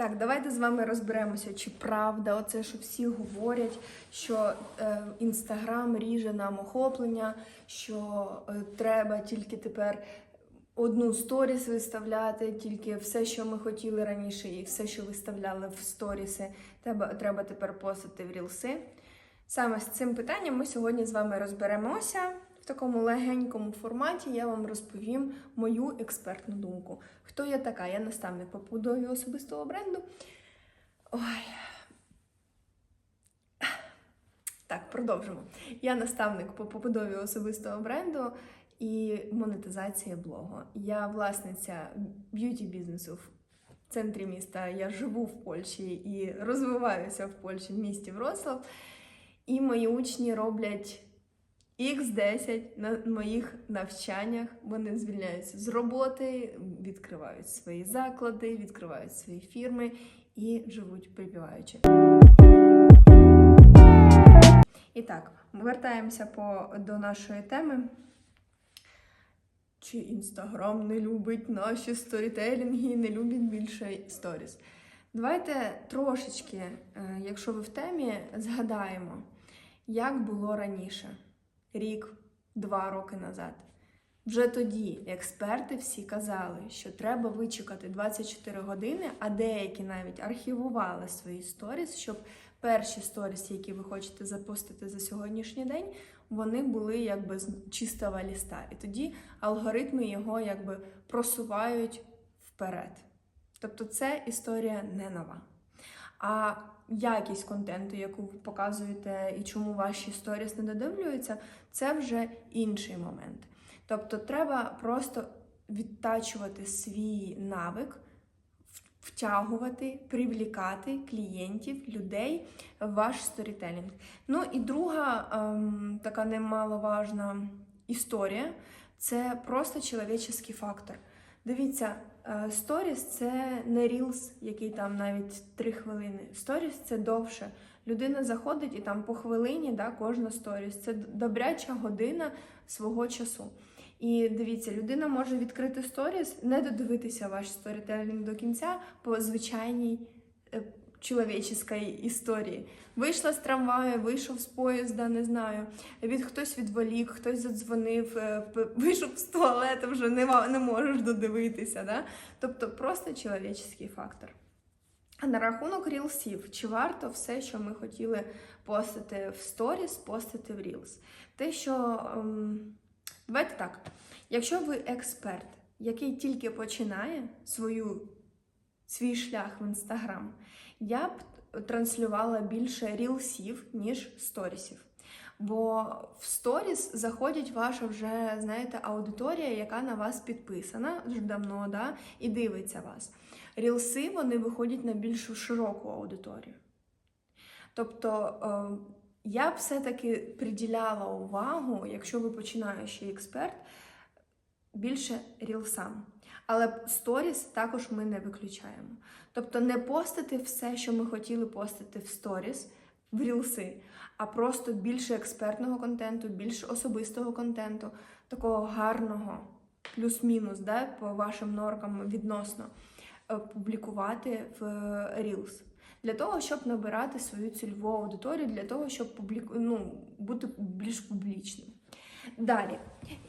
Так, давайте з вами розберемося, чи правда оце, що всі говорять, що е, інстаграм ріже нам охоплення, що е, треба тільки тепер одну сторіс виставляти, тільки все, що ми хотіли раніше, і все, що виставляли в сторіси, треба, треба тепер постити в рілси. Саме з цим питанням ми сьогодні з вами розберемося. Такому легенькому форматі я вам розповім мою експертну думку. Хто я така? Я наставник по побудові особистого бренду. Ой. Так, продовжимо. Я наставник по побудові особистого бренду і монетизації блогу. Я власниця б'юті бізнесу в центрі міста. Я живу в Польщі і розвиваюся в Польщі в місті Вроцлав. І мої учні роблять X10 на моїх навчаннях. Вони звільняються з роботи, відкривають свої заклади, відкривають свої фірми і живуть припіваючи. І так, вертаємося по, до нашої теми. Чи Інстаграм не любить наші сторітелінги, не любить більше сторіс? Давайте трошечки, е, якщо ви в темі, згадаємо, як було раніше, рік, два роки назад. Вже тоді експерти всі казали, що треба вичекати 24 години, а деякі навіть архівували свої сторіс, щоб перші сторіс, які ви хочете запустити за сьогоднішній день, вони були якби з чистого ліста. І тоді алгоритми його якби просувають вперед. Тобто це історія не нова. А якість контенту, яку ви показуєте, і чому ваші сторіс не додивлюються, це вже інший момент. Тобто, треба просто відтачувати свій навик, втягувати, привлікати клієнтів, людей в ваш сторітелінг. Ну і друга ем, така немаловажна історія це просто чоловічий фактор. Дивіться, е, сторіс це не рілс, який там навіть 3 хвилини. Сторіс це довше. Людина заходить і там по хвилині, да, кожна сторіс. Це добряча година свого часу. І дивіться, людина може відкрити сторіс, не додивитися ваш сторітелінг до кінця по звичайній чоловіческой історії. Вийшла з трамваю, вийшов з поїзда, не знаю. Від хтось відволік, хтось задзвонив, е, вийшов з туалету, вже не, не можеш додивитися. Да? Тобто просто чоловічний фактор. А на рахунок рілсів, чи варто все, що ми хотіли постити в сторіс, постити в рілс? Те, що ем, давайте так, якщо ви експерт, який тільки починає свою, свій шлях в інстаграм, я б транслювала більше рілсів, ніж сторісів. Бо в сторіс заходить ваша вже, знаєте, аудиторія, яка на вас підписана вже давно, да, і дивиться вас. Рілси вони виходять на більш широку аудиторію. Тобто е, я б все-таки приділяла увагу, якщо ви починаючий експерт, більше рілсам. Але сторіс також ми не виключаємо. Тобто не постити все, що ми хотіли постити в сторіс, в рілси, а просто більше експертного контенту, більше особистого контенту, такого гарного, плюс-мінус, да, по вашим норкам відносно, е, публікувати в е, Reels. Для того, щоб набирати свою цільову аудиторію, для того, щоб публіку... ну, бути більш публічним. Далі,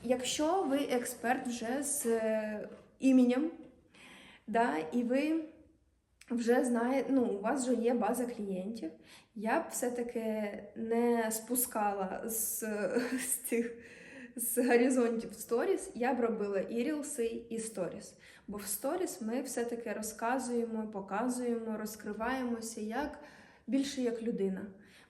якщо ви експерт вже з е, іменем, да, і ви вже знаєте, ну, у вас вже є база клієнтів, я б все-таки не спускала з, з цих з горизонтів сторіс, я б робила і рілси, і сторіс. Бо в сторіс ми все-таки розказуємо, показуємо, розкриваємося як більше як людина.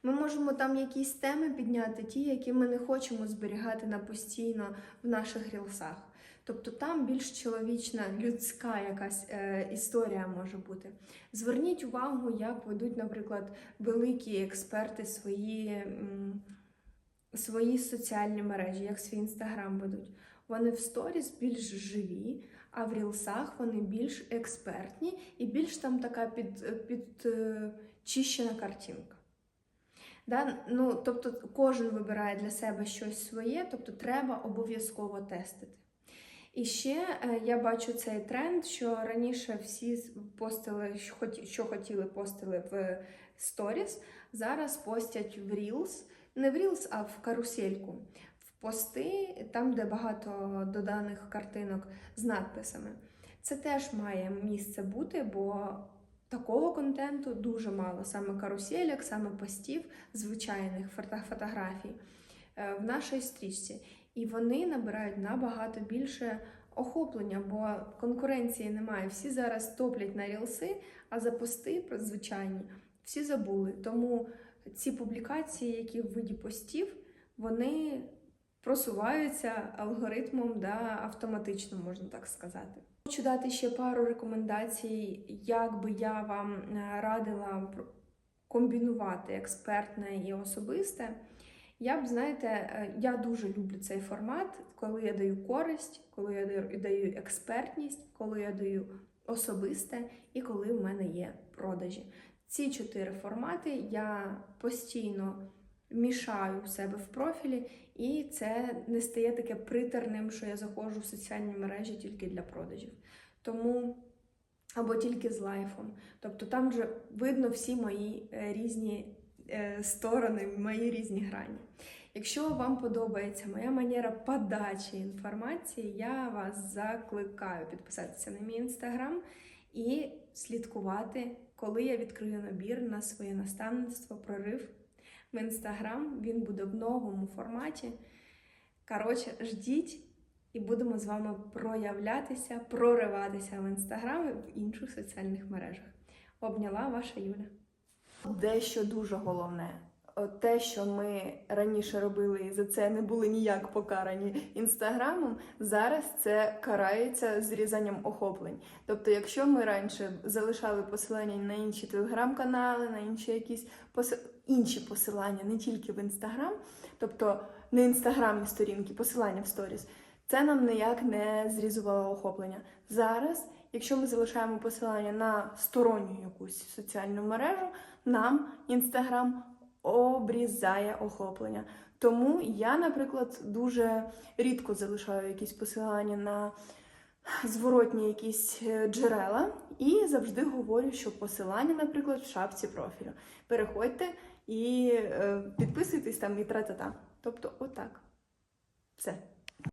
Ми можемо там якісь теми підняти, ті, які ми не хочемо зберігати на постійно в наших рілсах. Тобто там більш чоловічна, людська якась е, історія може бути. Зверніть увагу, як ведуть, наприклад, великі експерти свої, м, свої соціальні мережі, як свій інстаграм ведуть. Вони в сторіс більш живі, а в рілсах вони більш експертні і більш там така під, під е, чищена картинка. Да? Ну, тобто кожен вибирає для себе щось своє, тобто треба обов'язково тестити. І ще е, я бачу цей тренд, що раніше всі постили, що хотіли, постили в сторіс, зараз постять в Reels. Не в Reels, а в карусельку. В пости, там, де багато доданих картинок з надписами. Це теж має місце бути, бо такого контенту дуже мало, саме каруселек, саме постів, звичайних фото- фотографій е, в нашій стрічці. І вони набирають набагато більше охоплення, бо конкуренції немає. Всі зараз топлять на рілси, а за пости звичайні всі забули. Тому ці публікації, які в виді постів, вони просуваються алгоритмом да, автоматично, можна так сказати. Хочу дати ще пару рекомендацій, як би я вам е, радила комбінувати експертне і особисте. Я б, знаєте, е, я дуже люблю цей формат, коли я даю користь, коли я даю- даю експертність, коли я даю особисте і коли в мене є продажі. Ці чотири формати я постійно мішаю в себе в профілі, і це не стає таке притерним, що я заходжу в соціальні мережі тільки для продажів. Тому або тільки з лайфом. Тобто там вже видно всі мої е, різні е, сторони, мої різні грані. Якщо вам подобається моя манера подачі інформації, я вас закликаю підписатися на мій інстаграм і слідкувати, коли я відкрию набір на своє наставництво прорив в інстаграм. Він буде в новому форматі. Коротше, ждіть і будемо з вами проявлятися, прориватися в інстаграм і в інших соціальних мережах. Обняла ваша Юля. Дещо дуже головне. От Те, що ми раніше робили і за це не були ніяк покарані інстаграмом, зараз це карається зрізанням охоплень. Тобто, якщо ми раніше залишали посилання на інші телеграм-канали, на інші якісь поси... інші посилання, не тільки в інстаграм, тобто не інстаграмні сторінки, посилання в сторіс, це нам ніяк не зрізувало охоплення. Зараз, якщо ми залишаємо посилання на сторонню якусь соціальну мережу, нам інстаграм обрізає охоплення. Тому я, наприклад, дуже рідко залишаю якісь посилання на зворотні якісь е, джерела і завжди говорю, що посилання, наприклад, в шапці профілю. Переходьте і е, підписуйтесь там і тра-та-та. Тобто, отак. Все.